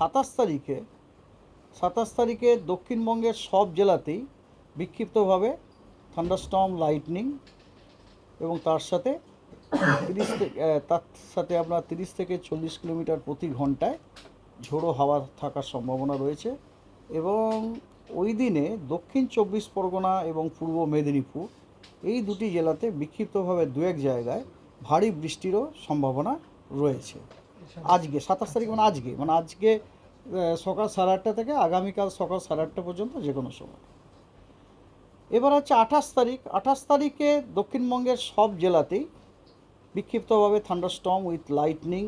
সাতাশ তারিখে সাতাশ তারিখে দক্ষিণবঙ্গের সব জেলাতেই বিক্ষিপ্তভাবে থান্ডারস্টর্ম, লাইটনিং এবং তার সাথে তিরিশ তার সাথে আপনার তিরিশ থেকে চল্লিশ কিলোমিটার প্রতি ঘন্টায় ঝোড়ো হাওয়া থাকার সম্ভাবনা রয়েছে এবং ওই দিনে দক্ষিণ চব্বিশ পরগনা এবং পূর্ব মেদিনীপুর এই দুটি জেলাতে বিক্ষিপ্তভাবে দু এক জায়গায় ভারী বৃষ্টিরও সম্ভাবনা রয়েছে। আজকে, সাতাশ তারিখ মানে আজকে মানে আজকে সকাল সাড়ে আটটা থেকে আগামীকাল সকাল সাড়ে আটটা পর্যন্ত যে কোনো সময়। এবার হচ্ছে আঠাশ তারিখ, আঠাশ তারিখে দক্ষিণবঙ্গের সব জেলাতেই বিক্ষিপ্তভাবে থান্ডারস্টর্ম উইথ লাইটনিং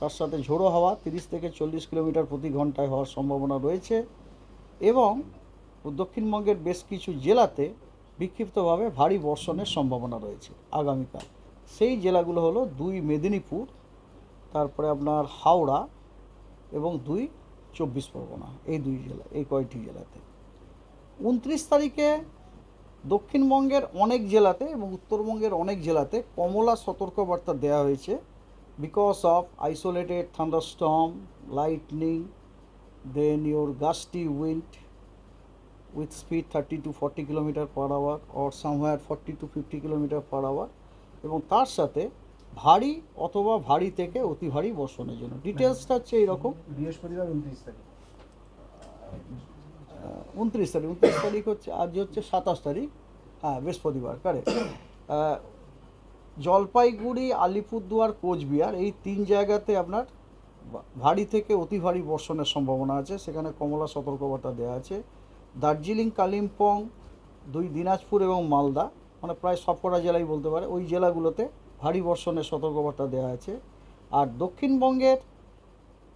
তার সাথে ঝোড়ো হাওয়া, তিরিশ থেকে চল্লিশ কিলোমিটার প্রতি ঘন্টায় হওয়ার সম্ভাবনা রয়েছে এবং দক্ষিণবঙ্গের বেশ কিছু জেলাতে বিক্ষিপ্তভাবে ভারী বর্ষণের সম্ভাবনা রয়েছে আগামীকাল। সেই জেলাগুলো হলো দুই মেদিনীপুর তারপরে আপনার হাওড়া এবং দুই চব্বিশ পরগনা, এই দুই জেলা, এই কয়টি জেলাতে। উনত্রিশ তারিখে দক্ষিণবঙ্গের অনেক জেলাতে এবং উত্তরবঙ্গের অনেক জেলাতে কমলা সতর্কবার্তা দেওয়া হয়েছে because of isolated thunderstorm lightning then your gusty wind with speed 30 to 40 kilometre per hour or somewhere 40 to fifty kilometre per hour এবং তার সাথে ভারী অথবা ভারী থেকে অতি ভারী বর্ষণের জন্য। ডিটেলসটা হচ্ছে এইরকম। বৃহস্পতিবার উনত্রিশ তারিখ। উনত্রিশ তারিখ উনত্রিশ তারিখ হচ্ছে আজ হচ্ছে সাতাশ তারিখ। হ্যাঁ বৃহস্পতিবার কারে জলপাইগুড়ি আলিপুরদুয়ার কোচবিহার এই তিন জায়গাতে আপনার ভারী থেকে অতি ভারী বর্ষণের সম্ভাবনা আছে। সেখানে কমলা সতর্কবার্তা দেওয়া আছে। দার্জিলিং কালিম্পং দুই দিনাজপুর এবং মালদা মানে প্রায় সবকটা জেলাই বলতে পারে। ওই জেলাগুলোতে ভারী বর্ষণের সতর্কবার্তা দেওয়া আছে। আর দক্ষিণবঙ্গের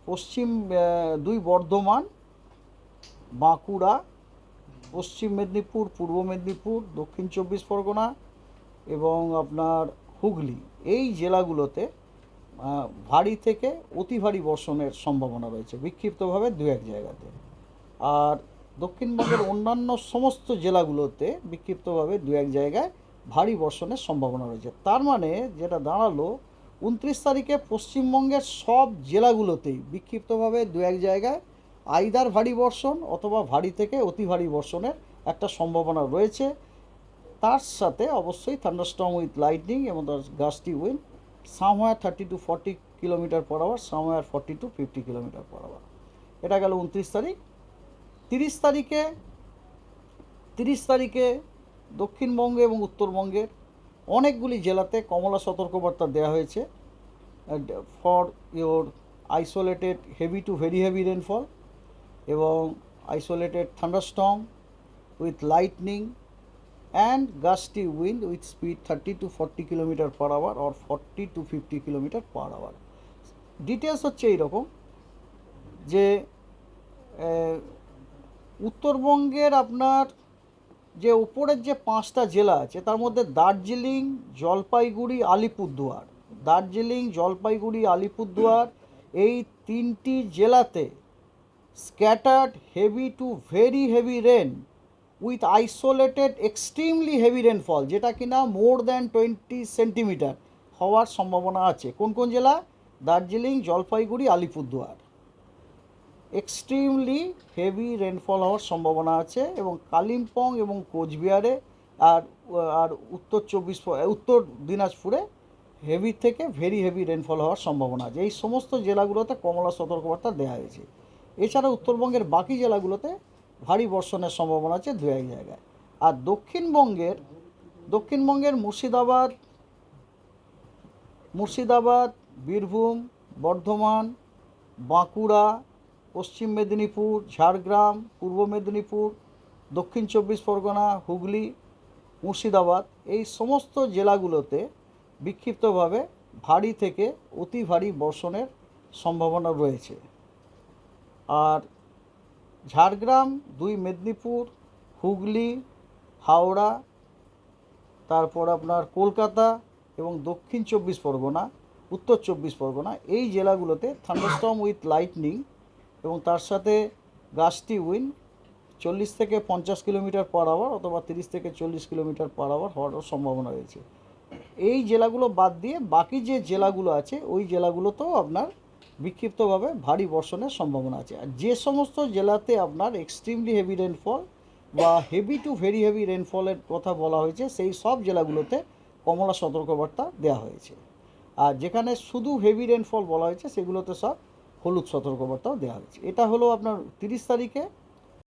পশ্চিম দুই বর্ধমান, বাঁকুড়া, পশ্চিম মেদিনীপুর, পূর্ব মেদিনীপুর, দক্ষিণ চব্বিশ পরগনা এবং আপনার হুগলি। এই জেলাগুলোতে ভারী থেকে অতি ভারী বর্ষণের সম্ভাবনা রয়েছে, বিক্ষিপ্তভাবে দু এক জায়গাতে। আর দক্ষিণবঙ্গের অন্যান্য সমস্ত জেলাগুলোতে বিক্ষিপ্তভাবে দু এক জায়গায় ভারী বর্ষণের সম্ভাবনা রয়েছে। তার মানে যেটা দাঁড়াল, উনত্রিশ তারিখে পশ্চিমবঙ্গের সব জেলাগুলোতেই বিক্ষিপ্তভাবে দু এক জায়গায় আইদার ভারী বর্ষণ অথবা ভারী থেকে অতি ভারী বর্ষণের একটা সম্ভাবনা রয়েছে। তার সাথে অবশ্যই থান্ডারস্টর্ম উইথ লাইটনিং এবং তার gusty wind somewhere thirty to forty kilometre per hour somewhere forty to fifty kilometre per hour. এটা গেল উনত্রিশ তারিখ। তিরিশ তারিখে তিরিশ তারিখে দক্ষিণবঙ্গে এবং উত্তরবঙ্গের অনেকগুলি জেলাতে কমলা সতর্কবার্তা দেওয়া হয়েছে for your isolated heavy to very heavy rainfall এবং isolated thunderstorm with lightning and gusty wind with speed thirty to forty kilometre per hour or forty to fifty kilometre per hour details হচ্ছে এইরকম যে উত্তরবঙ্গের আপনার যে উপরের যে পাঁচটা জেলা আছে, তার মধ্যে দার্জিলিং, জলপাইগুড়ি, আলিপুরদুয়ার। দার্জিলিং, জলপাইগুড়ি, আলিপুরদুয়ার এই তিনটি জেলাতে scattered heavy to very heavy rain with isolated extremely heavy rainfall যেটা কিনা মোর দ্যান টোয়েন্টি সেন্টিমিটার হওয়ার সম্ভাবনা আছে। কোন কোন জেলা? Darjeeling, Jalpaiguri, Alipurduar. Extremely heavy rainfall হওয়ার সম্ভাবনা আছে এবং কালিম্পং এবং কোচবিহারে আর আর উত্তর চব্বিশ, উত্তর দিনাজপুরে হেভি থেকে ভেরি হেভি রেনফল হওয়ার সম্ভাবনা আছে। এই সমস্ত জেলাগুলোতে কমলা সতর্কবার্তা দেওয়া হয়েছে। এছাড়া উত্তরবঙ্গের বাকি জেলাগুলোতে ভারী বর্ষণের সম্ভাবনা আছে দু এক জায়গায়। আর দক্ষিণবঙ্গের দক্ষিণবঙ্গের মুর্শিদাবাদ মুর্শিদাবাদ, বীরভূম, বর্ধমান, বাঁকুড়া পশ্চিম মেদিনীপুর, ঝাড়গ্রাম, পূর্ব মেদিনীপুর, দক্ষিণ চব্বিশ পরগনা, হুগলি, মুর্শিদাবাদ এই সমস্ত জেলাগুলোতে বিক্ষিপ্তভাবে ভারী থেকে অতি ভারী বর্ষণের সম্ভাবনা রয়েছে। আর ঝাড়গ্রাম, দুই মেদিনীপুর, হুগলি, হাওড়া, তারপর আপনার কলকাতা এবং দক্ষিণ চব্বিশ পরগনা, উত্তর চব্বিশ পরগনা এই জেলাগুলোতে থান্ডারস্টর্ম উইথ লাইটনিং এবং তার সাথে গাছটি উইন চল্লিশ থেকে পঞ্চাশ কিলোমিটার পার আওয়ার অথবা তিরিশ থেকে চল্লিশ কিলোমিটার পার আওয়ার হওয়ার সম্ভাবনা রয়েছে। এই জেলাগুলো বাদ দিয়ে বাকি যে জেলাগুলো আছে, ওই জেলাগুলোতেও আপনার বিক্ষিপ্তভাবে ভারী বর্ষণের সম্ভাবনা আছে। আর যে সমস্ত জেলাতে আপনার এক্সট্রিমলি হেভি রেনফল বা হেভি টু ভেরি হেভি রেনফলের কথা বলা হয়েছে, সেই সব জেলাগুলোতে কমলা সতর্কবার্তা দেওয়া হয়েছে। আর যেখানে শুধু হেভি রেনফল বলা হয়েছে, সেগুলোতে সব হলুদ সতর্কবার্তাও দেওয়া হয়েছে। এটা হলো আপনার তিরিশ তারিখে